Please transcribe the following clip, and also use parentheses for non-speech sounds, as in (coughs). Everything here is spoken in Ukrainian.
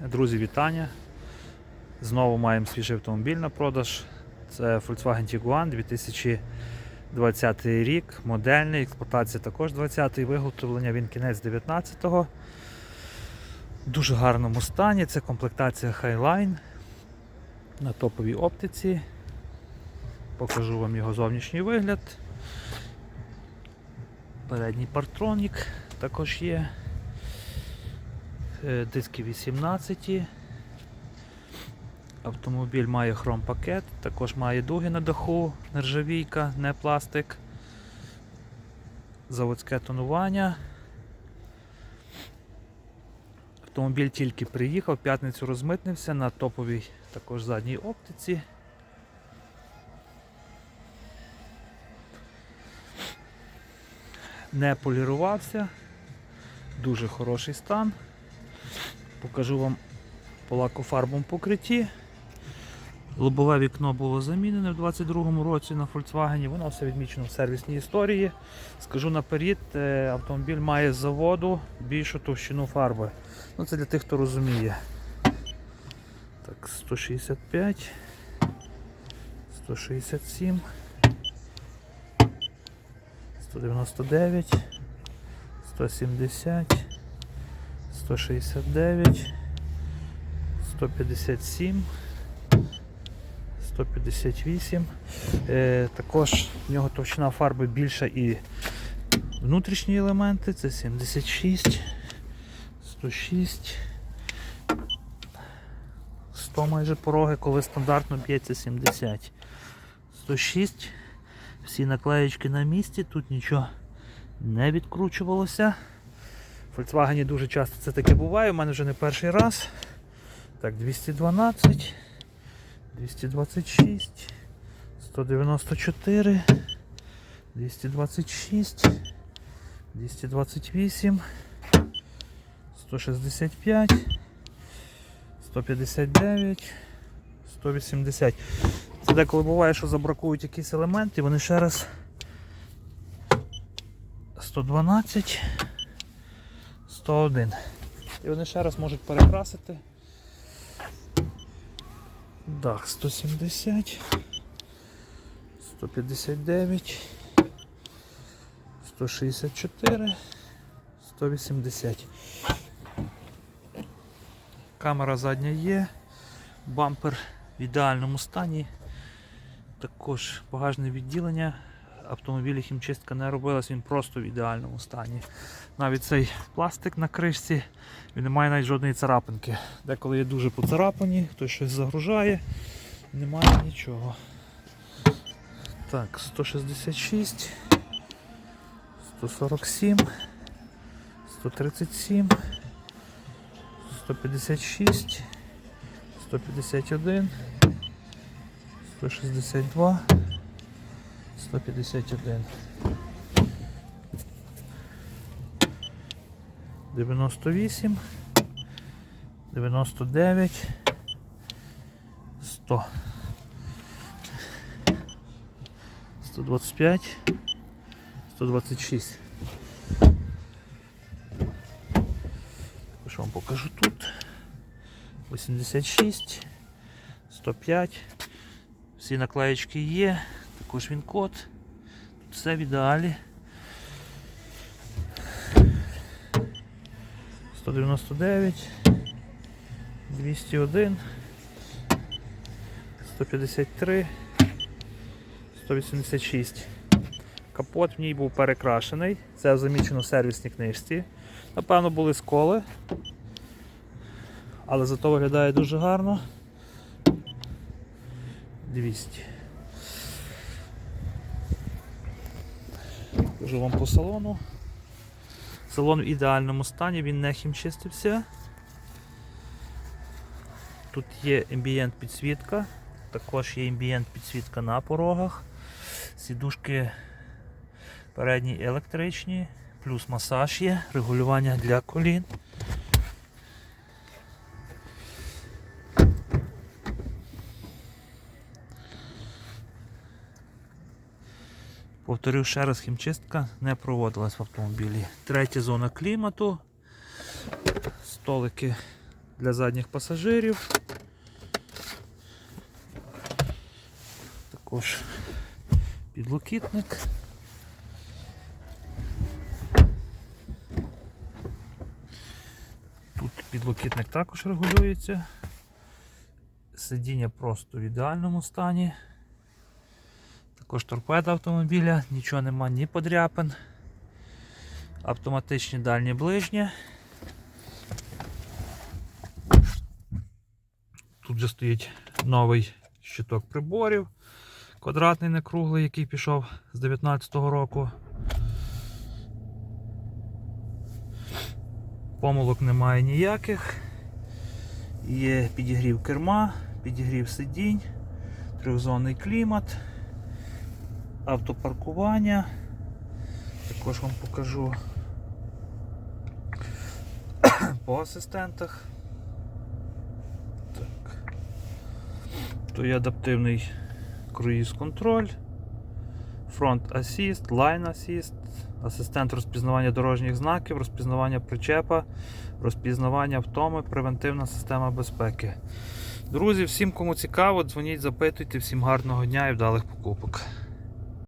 Друзі, вітання. Знову маємо свіжий автомобіль на продаж. Це Volkswagen Tiguan 2020 рік, модельний, експлуатація також 20-й, виготовлення він кінець 19-го. В дуже гарному стані. Це комплектація Highline на топовій оптиці. Покажу вам його зовнішній вигляд. Передній партронік також є. Е, Диски 18. Автомобіль має хром-пакет, також має дуги на даху, нержавійка, не пластик, заводське тонування. Автомобіль тільки приїхав, п'ятницю розмитнився на топовій також задній оптиці. Не полірувався, дуже хороший стан. Покажу вам по лакофарбовому покритті. Лобове вікно було замінене в 22-му році на Volkswagen, воно все відмічено в сервісній історії. Скажу наперед, е, автомобіль має з заводу більшу товщину фарби. Ну Це для тих, хто розуміє. Так, 165, 167, 199, 170. 169, 157, 158. Е, також в нього товщина фарби більша і внутрішні елементи. Це 76, 106, 100 майже пороги, коли стандартно б'ється 70. 106. Всі наклеєчки на місці, тут нічого не відкручувалося. Volkswagen дуже часто це таке буває, у мене вже не перший раз. Так, 212, 226, 194, 226, 228, 165, 159, 180. Це деколи буває, що забракують якісь елементи, вони ще раз 112. 101. І вони ще раз можуть перекрасити. Дах 170, 159, 164, 180. Камера задня є, бампер в ідеальному стані. Також багажне відділення. Автомобілі хімчистка не робилась, він просто в ідеальному стані. Навіть цей пластик на кришці, він не має навіть жодної царапинки. Деколи є дуже поцарапані, хтось щось загружає, немає нічого. Так, 166, 147, 137, 156, 151, 162. 151. 98, 99, 100, 125, 126. Також вам покажу тут. 86, 105. Всі наклеєчки є. Також він код. Все в ідеалі. 199, 201, 153, 186. Капот в ній був перекрашений. Це замічено в сервісній книжці. Напевно, були сколи, але зато виглядає дуже гарно. 200. Покажу вам по салону. Салон в ідеальному стані, він не хімчистився. Тут є ембієнт підсвітка, також є ембієнт підсвітка на порогах. Сідушки передні електричні, плюс масаж є, регулювання для колін. Повторю ще раз, хімчистка не проводилась в автомобілі. Третя зона клімату. Столики для задніх пасажирів. Також підлокітник. Тут підлокітник також регулюється. Сидіння просто в ідеальному стані. Також торпеда автомобіля, нічого нема ні подряпин. Автоматичні дальні ближні. Тут же стоїть новий щиток приборів, квадратний не круглий, який пішов з 19-го року. Помилок немає ніяких. Є підігрів керма, підігрів сидінь, трьохзонний клімат, автопаркування. Також вам покажу (coughs) по асистентах. Так. То адаптивний круїз контроль, фронт асіст, лайн асіст, асистент розпізнавання дорожніх знаків, розпізнавання причепа, розпізнавання втоми, превентивна система безпеки. Друзі, всім кому цікаво, дзвоніть, запитуйте, всім гарного дня і вдалих покупок.